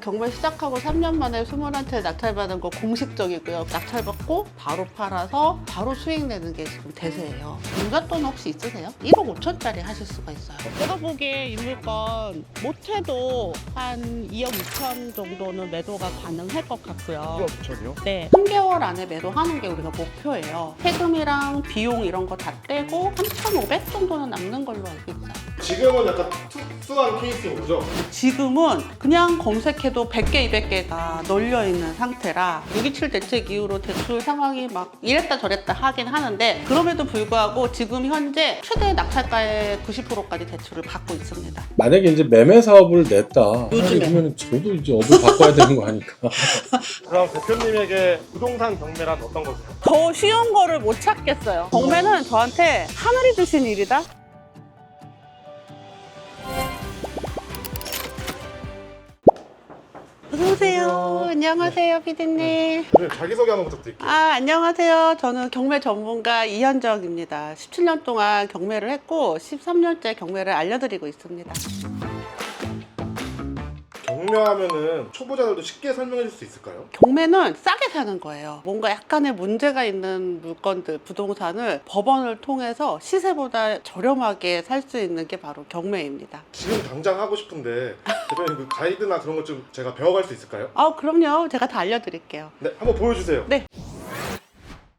경매 시작하고 3년 만에 21채 낙찰받은 거 공식적이고요. 낙찰받고 바로 팔아서 바로 수익 내는 게 지금 대세예요. 용잣돈 혹시 있으세요? 1억 5천짜리 하실 수가 있어요. 제가 보기에 이 물건 못해도 한 2억 2천 정도는 매도가 가능할 것 같고요. 2억 9천이요? 네, 3개월 안에 매도하는 게 우리가 목표예요. 세금이랑 비용 이런 거 다 떼고 3,500 정도는 남는 걸로 알고 있어요. 지금은 약간 특수한 케이스인 거죠? 지금은 그냥 검색해도 100개, 200개가 널려 있는 상태라 6.27 대책 이후로 대출 상황이 막 이랬다 저랬다 하긴 하는데 그럼에도 불구하고 지금 현재 최대 낙찰가의 90%까지 대출을 받고 있습니다. 만약에 이제 매매 사업을 냈다. 요즘에. 그러면 저도 이제 업을 바꿔야 되는 거 아닐까. 그럼 대표님에게 부동산 경매란 어떤 거세요? 더 쉬운 거를 못 찾겠어요. 경매는 저한테 하늘이 주신 일이다. 어서오세요. 안녕하세요, 피디님. 대표님 자기소개 한번 부탁드릴게요. 아, 안녕하세요. 저는 경매 전문가 이현정입니다. 17년 동안 경매를 했고 13년째 경매를 알려드리고 있습니다. 경매하면은 초보자들도 쉽게 설명해 줄 수 있을까요? 경매는 싸게 사는 거예요. 뭔가 약간의 문제가 있는 물건들, 부동산을 법원을 통해서 시세보다 저렴하게 살 수 있는 게 바로 경매입니다. 지금 당장 하고 싶은데 대표님 그 가이드나 그런 것 좀 제가 배워갈 수 있을까요? 아, 그럼요. 제가 다 알려드릴게요. 네, 한번 보여주세요. 네.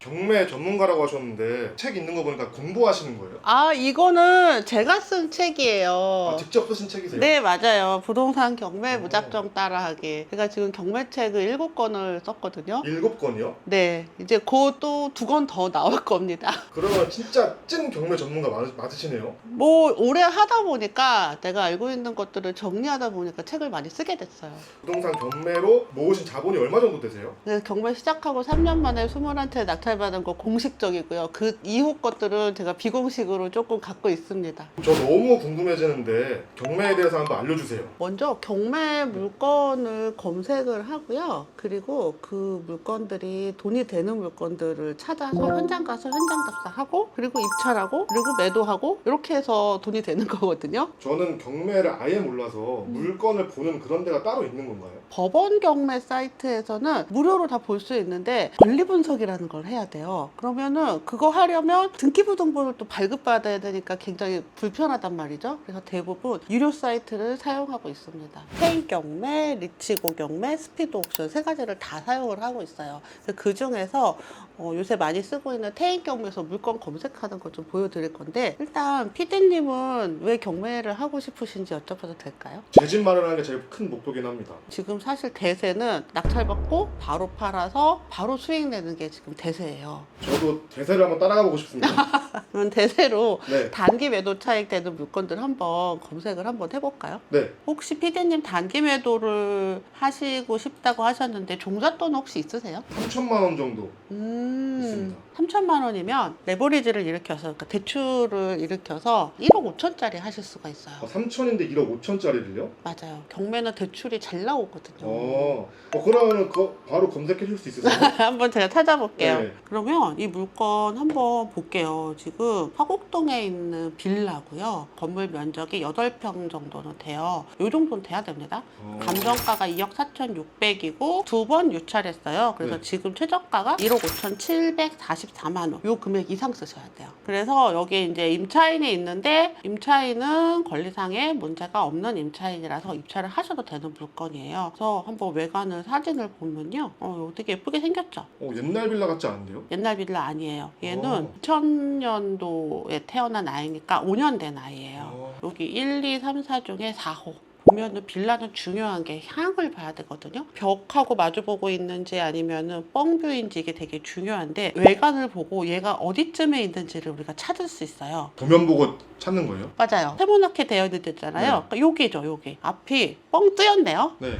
경매 전문가라고 하셨는데 책 있는 거 보니까 공부하시는 거예요? 아, 이거는 제가 쓴 책이에요. 아, 직접 쓰신 책이세요? 네, 맞아요. 부동산 경매 무작정 따라하기. 제가 지금 경매책을 일곱 권을 썼거든요. 일곱 권이요? 네, 이제 곧 또 두 권 더 나올 겁니다. 그러면 진짜 찐 경매 전문가 맞, 맞으시네요? 뭐 오래 하다 보니까 내가 알고 있는 것들을 정리하다 보니까 책을 많이 쓰게 됐어요. 부동산 경매로 모으신 자본이 얼마 정도 되세요? 그래서 경매 시작하고 3년 만에 21채 낙찰 받은 거 공식적이고요. 그 이후 것들은 제가 비공식으로 조금 갖고 있습니다. 저 너무 궁금해지는데 경매에 대해서 한번 알려주세요. 먼저 경매 물건을 검색을 하고요. 그리고 그 물건들이 돈이 되는 물건들을 찾아서 현장 가서 현장 답사하고 그리고 입찰하고 그리고 매도하고 이렇게 해서 돈이 되는 거거든요. 저는 경매를 아예 몰라서 음. 물건을 보는 그런 데가 따로 있는 건가요? 법원 경매 사이트에서는 무료로 다 볼 수 있는데 권리 분석이라는 걸 해야 돼요. 그러면은 그거 하려면 등기부등본을 또 발급받아야 되니까 굉장히 불편하단 말이죠. 그래서 대부분 유료 사이트를 사용하고 있습니다. 페인 경매, 리치고 경매, 스피드 옥션 세 가지를 다 사용을 하고 있어요. 그 중에서 어, 요새 많이 쓰고 있는 태인 경매에서 물건 검색하는 거좀 보여드릴 건데 일단 피디님은 왜 경매를 하고 싶으신지 여쭤봐도 될까요? 제 집 마련하는 게 제일 큰 목표긴 합니다. 지금 사실 대세는 낙찰받고 바로 팔아서 바로 수익 내는 게 지금 대세예요. 저도 대세를 한번 따라가 보고 싶습니다. 그럼 대세로 네, 단기 매도 차익 되는 물건들 한번 검색을 한번 해볼까요? 네. 혹시 피디님 단기 매도를 하시고 싶다고 하셨는데 종잣돈 혹시 있으세요? 3천만 원 정도 음, 있습니다. 3천만 원이면 레버리지를 일으켜서 그러니까 대출을 일으켜서 1억 5천짜리 하실 수가 있어요. 아, 3천인데 1억 5천짜리를요? 맞아요. 경매는 대출이 잘 나오거든요. 어, 어 그러면은 그거 바로 검색해 줄 수 있으세요? 한번 제가 찾아볼게요. 네. 그러면 이 물건 한번 볼게요. 지금 화곡동에 있는 빌라고요. 건물 면적이 8평 정도는 돼요. 이 정도는 돼야 됩니다. 어, 감정가가 2억 4,600이고 두 번 유찰했어요. 그래서 네. 지금 최저가가 1억 5,744만 원. 요 금액 이상 쓰셔야 돼요. 그래서 여기 이제 임차인이 있는데 임차인은 권리상의 문제가 없는 임차인이라서 입찰을 하셔도 되는 물건이에요. 그래서 한번 외관을 사진을 보면요. 어, 되게 예쁘게 생겼죠? 어, 옛날 빌라 같지 않은데요? 옛날 빌라 아니에요. 얘는 어. 2000년도에 태어난 아이니까 5년 된 아이예요. 어, 여기 1, 2, 3, 4 중에 4호. 보면은 빌라는 중요한 게 향을 봐야 되거든요. 벽하고 마주보고 있는지 아니면은 뻥뷰인지 이게 되게 중요한데 외관을 보고 얘가 어디쯤에 있는지를 우리가 찾을 수 있어요. 도면 보고 찾는 거예요? 맞아요. 세모나게 되어 있는 데 있잖아요. 네. 그러니까 여기죠, 여기. 앞이 뻥 뜨였네요. 네.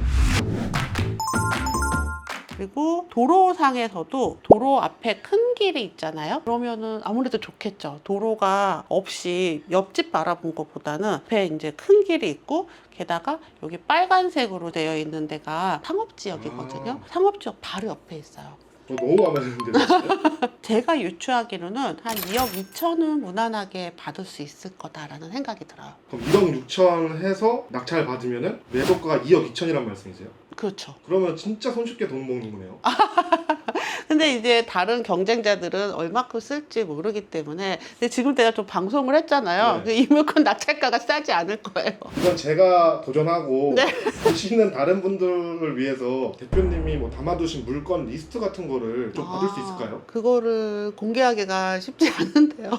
그리고 도로상에서도 도로 앞에 큰 길이 있잖아요. 그러면은 아무래도 좋겠죠. 도로가 없이 옆집 바라본 것보다는 앞에 이제 큰 길이 있고 게다가 여기 빨간색으로 되어 있는 데가 상업지역이거든요. 아. 상업지역 바로 옆에 있어요. 저 너무 마음에 드는데. 제가 유추하기로는 한 2억 2천은 무난하게 받을 수 있을 거다라는 생각이 들어요. 그럼 1억 6천 해서 낙찰 받으면은 매도가가 2억 2천이란 말씀이세요? 그렇죠. 그러면 진짜 손쉽게 돈 먹는 거네요. 근데 이제 다른 경쟁자들은 얼마큼 쓸지 모르기 때문에 근데 지금 내가 좀 방송을 했잖아요. 네. 그이 물건 낙찰가가 싸지 않을 거예요. 이건 제가 도전하고 네. 보시는 다른 분들을 위해서 대표님이 뭐 담아두신 물건 리스트 같은 거를 좀 받을 수 아, 있을까요? 그거를 공개하기가 쉽지 않은데요.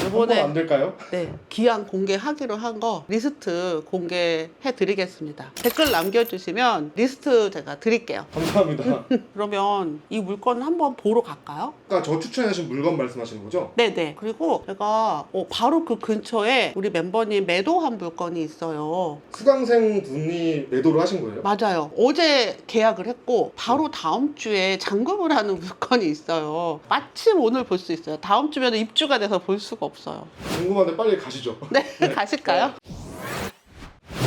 한번 안 이번에 될까요? 네, 기한 공개하기로 한 거 리스트 공개해 드리겠습니다. 댓글 남겨주시면 리스트 제가 드릴게요. 감사합니다. 그러면 이 물건 한번 보러 갈까요? 아까 저 추천하신 물건 말씀하시는 거죠? 네네. 그리고 제가 어, 바로 그 근처에 우리 멤버님 매도한 물건이 있어요. 수강생 분이 매도를 하신 거예요? 맞아요. 어제 계약을 했고 바로 다음 주에 잔금을 하는 물건이 있어요. 마침 오늘 볼 수 있어요. 다음 주면 입주가 돼서 볼 수가 없어요. 궁금한데 빨리 가시죠. 네, 가실까요?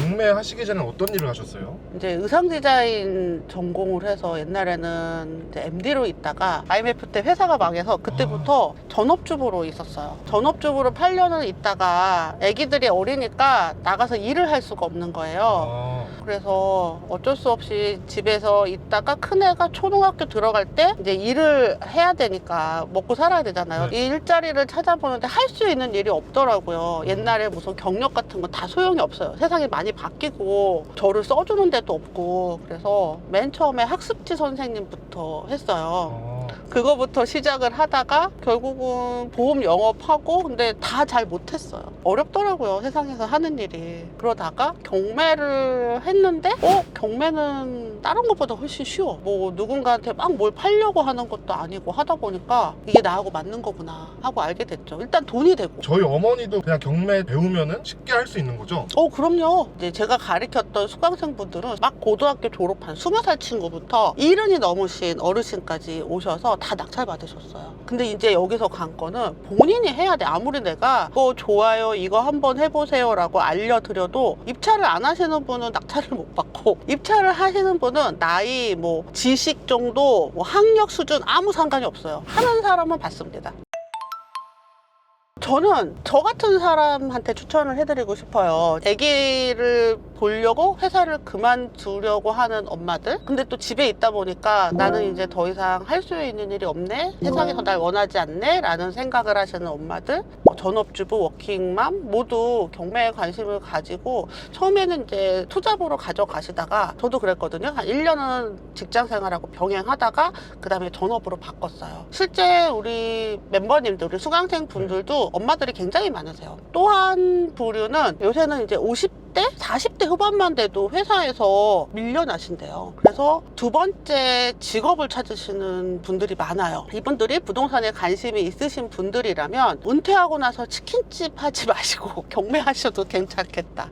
경매 하시기 전에 어떤 일을 하셨어요? 이제 의상 디자인 전공을 해서 옛날에는 이제 MD로 있다가 IMF 때 회사가 망해서 그때부터 전업주부로 있었어요. 전업주부로 8년을 있다가 아기들이 어리니까 나가서 일을 할 수가 없는 거예요. 아, 그래서 어쩔 수 없이 집에서 있다가 큰애가 초등학교 들어갈 때 이제 일을 해야 되니까 먹고 살아야 되잖아요. 네. 이 일자리를 찾아보는데 할 수 있는 일이 없더라고요. 옛날에 무슨 경력 같은 건 다 소용이 없어요. 세상이 많이 바뀌고 저를 써주는 데도 없고 그래서 맨 처음에 학습지 선생님부터 했어요. 아. 그거부터 시작을 하다가 결국은 보험 영업하고 근데 다 잘 못했어요. 어렵더라고요 세상에서 하는 일이. 그러다가 경매를 했는데 어 경매는 다른 것보다 훨씬 쉬워. 뭐 누군가한테 막 뭘 팔려고 하는 것도 아니고 하다 보니까 이게 나하고 맞는 거구나 하고 알게 됐죠. 일단 돈이 되고. 저희 어머니도 그냥 경매 배우면은 쉽게 할 수 있는 거죠? 어, 그럼요. 이제 제가 가르쳤던 수강생분들은 막 고등학교 졸업한 20살 친구부터 이른이 넘으신 어르신까지 오셔서 다 낙찰 받으셨어요. 근데 이제 여기서 관건은 본인이 해야 돼. 아무리 내가 이거 좋아요, 이거 한번 해보세요 라고 알려드려도 입찰을 안 하시는 분은 낙찰을 못 받고 입찰을 하시는 분은 나이, 뭐 지식 정도, 뭐 학력 수준 아무 상관이 없어요. 하는 사람은 받습니다. 저는 저 같은 사람한테 추천을 해드리고 싶어요. 아기를 보려고 회사를 그만두려고 하는 엄마들. 근데 또 집에 있다 보니까 나는 이제 더 이상 할 수 있는 일이 없네. 세상에서 날 원하지 않네. 라는 생각을 하시는 엄마들. 뭐 전업주부, 워킹맘 모두 경매에 관심을 가지고 처음에는 이제 투잡으로 가져가시다가 저도 그랬거든요. 한 1년은 직장 생활하고 병행하다가 그 다음에 전업으로 바꿨어요. 실제 우리 멤버님들, 우리 수강생 엄마들이 굉장히 많으세요. 또한 부류는 요새는 이제 50대, 40대 후반만 돼도 회사에서 밀려나신대요. 그래서 두 번째 직업을 찾으시는 분들이 많아요. 이분들이 부동산에 관심이 있으신 분들이라면 은퇴하고 나서 치킨집 하지 마시고 경매하셔도 괜찮겠다.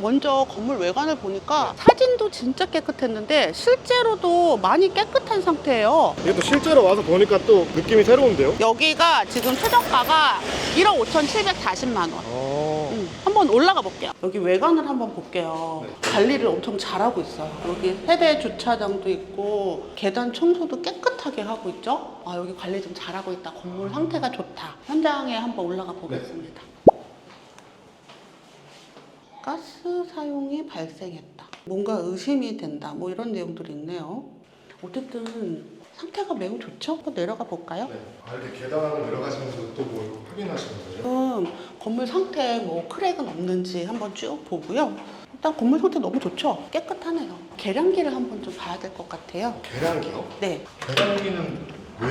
먼저 건물 외관을 보니까 사진도 진짜 깨끗했는데 실제로도 많이 깨끗한 상태예요. 이게 또 실제로 와서 보니까 또 느낌이 새로운데요? 여기가 지금 최저가가 1억 5,740만 원. 어. 음, 한번 올라가 볼게요. 여기 외관을 한번 볼게요. 관리를 엄청 잘하고 있어요. 여기 세대 주차장도 있고 계단 청소도 깨끗하게 하고 있죠. 아 여기 관리 좀 잘하고 있다. 건물 상태가 좋다. 현장에 한번 올라가 보겠습니다. 가스 사용이 발생했다. 뭔가 의심이 된다. 뭐 이런 내용들이 있네요. 어쨌든 상태가 매우 좋죠. 한번 내려가 볼까요? 네. 아, 이렇게 계단을 내려가시면서 또뭐 확인하시는 거예요? 지금 건물 상태 뭐 크랙은 없는지 한번 쭉 보고요. 일단 건물 상태 너무 좋죠? 깨끗하네요. 계량기를 한번 좀 봐야 될 것 같아요. 계량기요? 네. 계량기는 왜?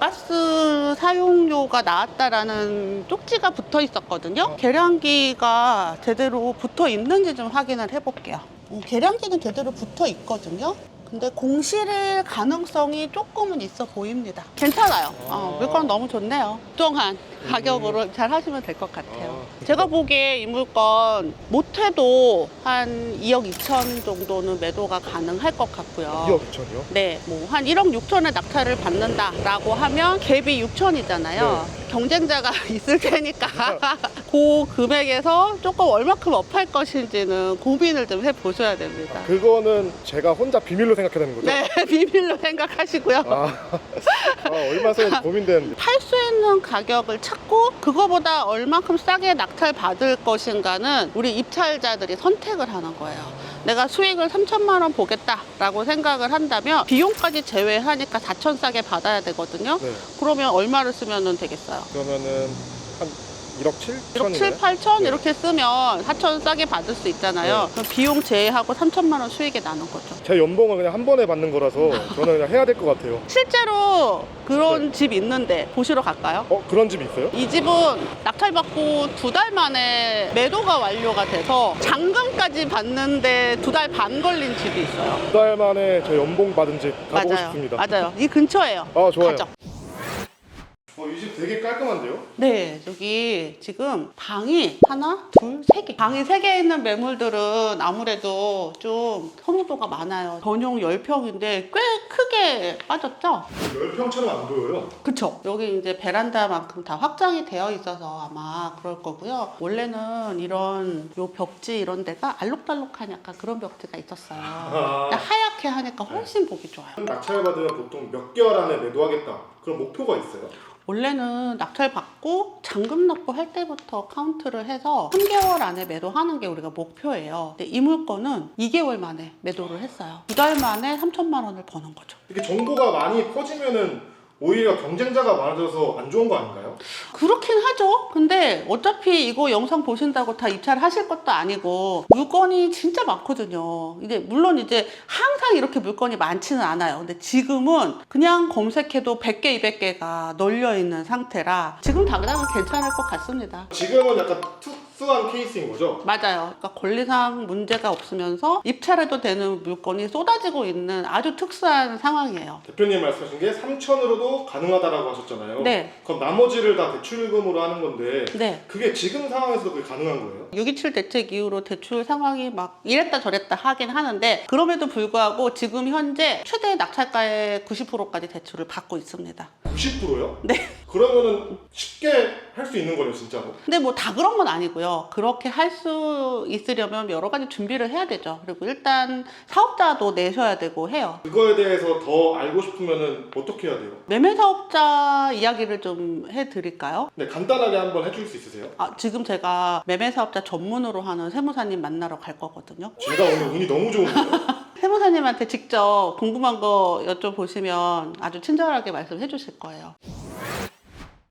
가스 사용료가 나왔다라는 쪽지가 붙어 있었거든요. 계량기가 제대로 붙어 있는지 좀 확인을 해볼게요. 어, 계량기는 제대로 붙어 있거든요. 근데 공실일 가능성이 조금은 있어 보입니다. 괜찮아요. 어, 물건 너무 좋네요. 동안 가격으로 잘 하시면 될 것 같아요. 제가 보기에 이 물건 못해도 한 2억 2천 정도는 매도가 가능할 것 같고요. 2억 2천이요? 네, 뭐 한 1억 6천에 낙찰을 받는다라고 하면 갭이 6천이잖아요. 경쟁자가 있을 테니까 그 금액에서 조금 얼마큼 업할 것인지는 고민을 좀 해보셔야 됩니다. 그거는 제가 혼자 비밀로 생각해야 되는 거죠? 네, 비밀로 생각하시고요. 아, 아 얼마 전에 고민되는데 팔 수 있는 가격을 찾고 그거보다 얼만큼 싸게 낙찰 받을 것인가는 우리 입찰자들이 선택을 하는 거예요. 내가 수익을 3천만 원 보겠다라고 생각을 한다면 비용까지 제외하니까 4천 싸게 받아야 되거든요. 네. 그러면 얼마를 쓰면 되겠어요? 그러면은 한 1억 7천이네 1억 7, 8천 네. 이렇게 쓰면 4천 싸게 받을 수 있잖아요. 그럼 비용 제외하고 3천만 원 수익이 나는 거죠. 제 연봉은 그냥 한 번에 받는 거라서 저는 그냥 해야 될 것 같아요 실제로 그런 네. 집 있는데 보시러 갈까요? 어? 그런 집 있어요? 이 집은 낙찰받고 두 달 만에 매도가 완료가 돼서 잔금까지 받는데 두 달 반 걸린 집이 있어요. 두 달 만에 저 연봉 받은 집 가보고 맞아요. 싶습니다 맞아요. 이 근처예요. 아 좋아요 가죠. 어, 이 집 되게 깔끔한데요? 네, 저기 지금 방이 하나, 둘, 세 개. 방이 세 개 있는 매물들은 아무래도 좀 선호도가 많아요. 전용 10평인데 꽤 크게 빠졌죠? 10평처럼 안 보여요 그쵸. 여기 이제 베란다만큼 다 확장이 되어 있어서 아마 그럴 거고요. 원래는 이런 요 벽지 이런 데가 알록달록한 약간 그런 벽지가 있었어요. 아. 근데 하얗게 하니까 훨씬 보기 좋아요. 낙찰 받으면 보통 몇 개월 안에 매도하겠다 그런 목표가 있어요? 원래는 낙찰 받고 잔금 납부 할 때부터 카운트를 해서 3개월 안에 매도하는 게 우리가 목표예요. 근데 이 물건은 2개월 만에 매도를 했어요. 두달 만에 3천만 원을 버는 거죠. 이렇게 정보가 많이 퍼지면은 오히려 경쟁자가 많아져서 안 좋은 거 아닌가요? 그렇긴 하죠. 근데 어차피 이거 영상 보신다고 다 입찰 하실 것도 아니고 물건이 진짜 많거든요. 이제 물론 이제 항상 이렇게 물건이 많지는 않아요. 근데 지금은 그냥 검색해도 100개, 200개가 널려 있는 상태라 지금 당장은 괜찮을 것 같습니다. 지금은 약간 특수한 케이스인 거죠? 맞아요. 그러니까 권리상 문제가 없으면서 입찰해도 되는 물건이 쏟아지고 있는 아주 특수한 상황이에요. 대표님 말씀하신 게 3천으로도 가능하다라고 하셨잖아요 네. 그럼 나머지를 다 대출금으로 하는 건데 네. 그게 지금 상황에서도 그게 가능한 거예요? 6.27 대책 이후로 대출 상황이 막 이랬다 저랬다 하긴 하는데 그럼에도 불구하고 지금 현재 최대 낙찰가의 90%까지 대출을 받고 있습니다. 90%요? 네. 그러면은 쉽게 할 수 있는 거네요 진짜로 근데 뭐 다 그런 건 아니고요. 그렇게 할 수 있으려면 여러 가지 준비를 해야 되죠. 그리고 일단 사업자도 내셔야 되고 해요. 그거에 대해서 더 알고 싶으면은 어떻게 해야 돼요? 매매 사업자 이야기를 좀 해드릴까요? 네 간단하게 한번 해줄 수 있으세요? 아, 지금 제가 매매 사업자 전문으로 하는 세무사님 만나러 갈 거거든요. 제가 오늘 운이 너무 좋은데요? 세무사님한테 직접 궁금한 거 여쭤보시면 아주 친절하게 말씀해 주실 거예요.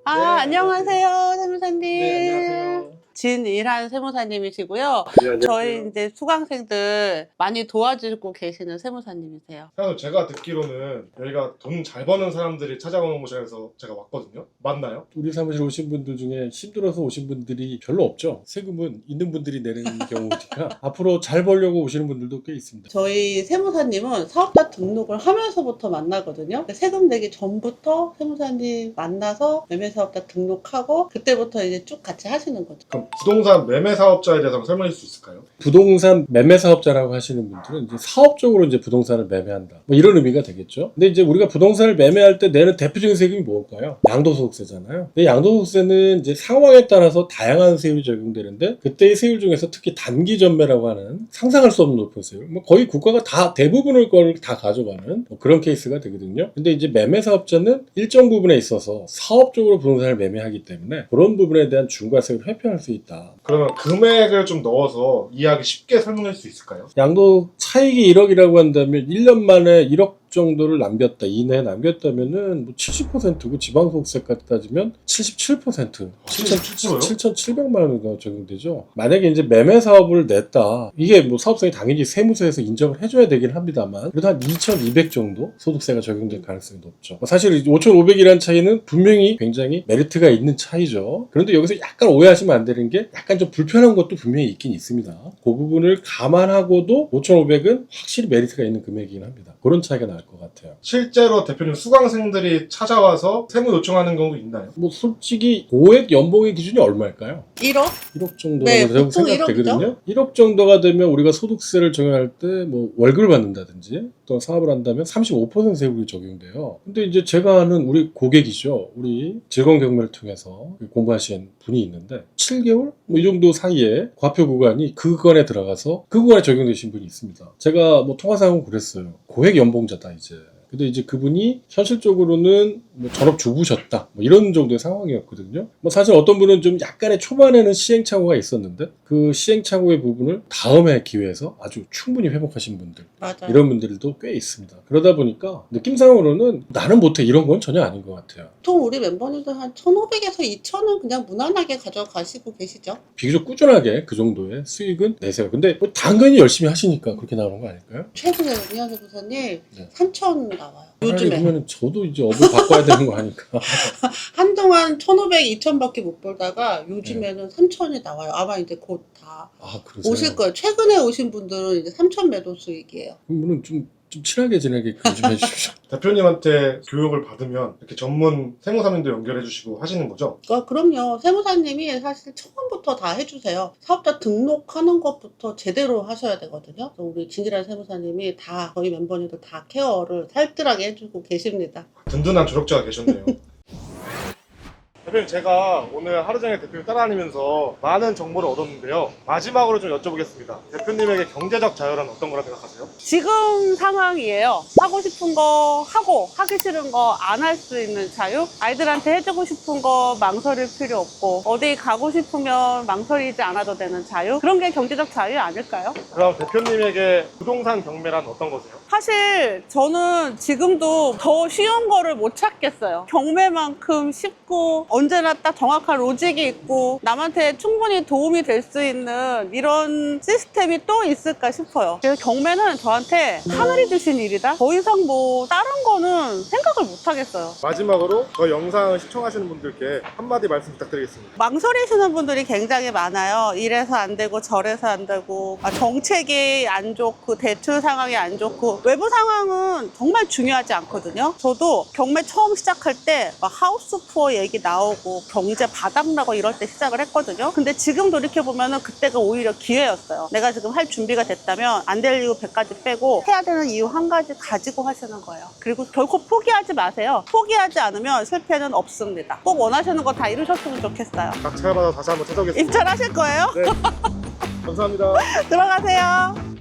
아, 네, 안녕하세요, 세무사님. 네, 안녕하세요. 진일한 세무사님이시고요. 네, 저희 이제 수강생들 많이 도와주고 계시는 세무사님이세요. 사장님 제가 듣기로는 여기가 돈 잘 버는 사람들이 찾아오는 곳이라서 제가 왔거든요 맞나요? 우리 사무실 오신 분들 중에 힘들어서 오신 분들이 별로 없죠. 세금은 있는 분들이 내는 경우니까 앞으로 잘 벌려고 오시는 분들도 꽤 있습니다. 저희 세무사님은 사업자 등록을 하면서부터 만나거든요. 세금 내기 전부터 세무사님 만나서 매매사업자 등록하고 그때부터 이제 쭉 같이 하시는 거죠. 그럼 부동산 매매 사업자에 대해서 설명해 줄 수 있을까요? 부동산 매매 사업자라고 하시는 분들은 이제 사업적으로 이제 부동산을 매매한다. 뭐 이런 의미가 되겠죠. 근데 이제 우리가 부동산을 매매할 때 내는 대표적인 세금이 뭘까요? 양도소득세잖아요. 근데 양도소득세는 이제 상황에 따라서 다양한 세율이 적용되는데 그때의 세율 중에서 특히 단기 전매라고 하는 상상할 수 없는 높은 세율. 뭐 거의 국가가 다 대부분을 걸 다 가져가는 뭐 그런 케이스가 되거든요. 근데 이제 매매 사업자는 일정 부분에 있어서 사업적으로 부동산을 매매하기 때문에 그런 부분에 대한 중과세를 회피할 수 있 다. 그러면 금액을 좀 넣어서 이해하기 쉽게 설명할 수 있을까요? 양도 차익이 1억이라고 한다면 1년 만에 1억 정도를 남겼다 이내에 남겼다면은 뭐 70%고 지방소득세까지 따지면 77% 77%요? 7,700만 원가 적용되죠. 만약에 이제 매매 사업을 냈다 이게 뭐 사업성이 당연히 세무서에서 인정을 해줘야 되긴 합니다만 그래도 한 2,200 정도 소득세가 적용될 가능성이 높죠. 뭐 사실 5,500이라는 차이는 분명히 굉장히 메리트가 있는 차이죠. 그런데 여기서 약간 오해하시면 안 되는 게 약간 좀 불편한 것도 분명히 있긴 있습니다. 그 부분을 감안하고도 5,500은 확실히 메리트가 있는 금액이긴 합니다. 그런 차이가 나요. 알것 같아요. 실제로 대표님 수강생들이 찾아와서 세무 요청하는 경우 있나요? 뭐 솔직히 고액 연봉의 기준이 얼마일까요? 1억? 1억 정도가 네, 보통 생각되거든요. 1억 정도가 되면 우리가 소득세를 적용할 때 뭐 월급을 받는다든지 또 사업을 한다면 35% 세율이 적용돼요. 근데 이제 제가 아는 우리 고객이죠. 우리 즐거운 경매를 통해서 공부하신 분이 있는데 7개월 뭐 이 정도 사이에 과표 구간이 그 구간에 들어가서 그 구간에 적용되신 분이 있습니다. 제가 뭐 통화상으로 그랬어요. 고액 연봉자다 이제. 근데 이제 그분이 현실적으로는 뭐 전업 주부셨다 뭐 이런 정도의 상황이었거든요. 뭐 사실 어떤 분은 좀 약간의 초반에는 시행착오가 있었는데 그 시행착오의 부분을 다음의 기회에서 아주 충분히 회복하신 분들 맞아요. 이런 분들도 꽤 있습니다. 그러다 보니까 느낌상으로는 나는 못해 이런 건 전혀 아닌 것 같아요. 보통 우리 멤버님들 한 1,500에서 2,000은 그냥 무난하게 가져가시고 계시죠? 비교적 꾸준하게 그 정도의 수익은 내세요. 근데 뭐 당연히 열심히 하시니까 그렇게 나오는 거 아닐까요? 최근에 은희한테 부사님 네. 3,000 나와요. 요즘에. 그러면 저도 이제 업을 바꿔야 되는 거 아닐까? 한동안 1,500, 2,000밖에 못 벌다가 요즘에는 3,000이 나와요. 아마 이제 곧 다 아 그러세요? 오실 거예요. 최근에 오신 분들은 이제 3,000 매도 수익이에요. 그러면 좀, 좀 친하게 지내게 좀 해주십시오. 대표님한테 교육을 받으면 이렇게 전문 세무사님도 연결해 주시고 하시는 거죠? 아, 그럼요. 세무사님이 사실 처음부터 다 해주세요. 사업자 등록하는 것부터 제대로 하셔야 되거든요. 그래서 우리 진실한 세무사님이 다 저희 멤버님들 다 케어를 살뜰하게 해주고 계십니다. 든든한 조력자가 계셨네요. 대표님 제가 오늘 하루 종일 대표님 따라다니면서 많은 정보를 얻었는데요. 마지막으로 좀 여쭤보겠습니다. 대표님에게 경제적 자유란 어떤 거라 생각하세요? 지금 상황이에요. 하고 싶은 거 하고 하기 싫은 거 안 할 수 있는 자유. 아이들한테 해주고 싶은 거 망설일 필요 없고 어디 가고 싶으면 망설이지 않아도 되는 자유. 그런 게 경제적 자유 아닐까요? 그럼 대표님에게 부동산 경매란 어떤 거세요? 사실 저는 지금도 더 쉬운 거를 못 찾겠어요. 경매만큼 쉽고 언제나 딱 정확한 로직이 있고 남한테 충분히 도움이 될 수 있는 이런 시스템이 또 있을까 싶어요. 그래서 경매는 저한테 하늘이 주신 일이다. 더 이상 뭐 다른 거는 생각을 못 하겠어요. 마지막으로 저 영상을 시청하시는 분들께 한마디 말씀 부탁드리겠습니다. 망설이시는 분들이 굉장히 많아요. 이래서 안 되고 저래서 안 되고 아, 정책이 안 좋고 대출 상황이 안 좋고 외부 상황은 정말 중요하지 않거든요. 저도 경매 처음 시작할 때 막 하우스 푸어 얘기 나오고 경제 바닥나고 이럴 때 시작을 했거든요. 근데 지금 돌이켜 보면은 그때가 오히려 기회였어요. 내가 지금 할 준비가 됐다면 안 될 이유 100가지 빼고 해야 되는 이유 한 가지 가지고 하시는 거예요. 그리고 결코 포기하지 마세요. 포기하지 않으면 실패는 없습니다. 꼭 원하시는 거 다 이루셨으면 좋겠어요. 낙찰받아 다시 한번 찾아오겠습니다. 입찰하실 거예요? 네. 감사합니다. 들어가세요.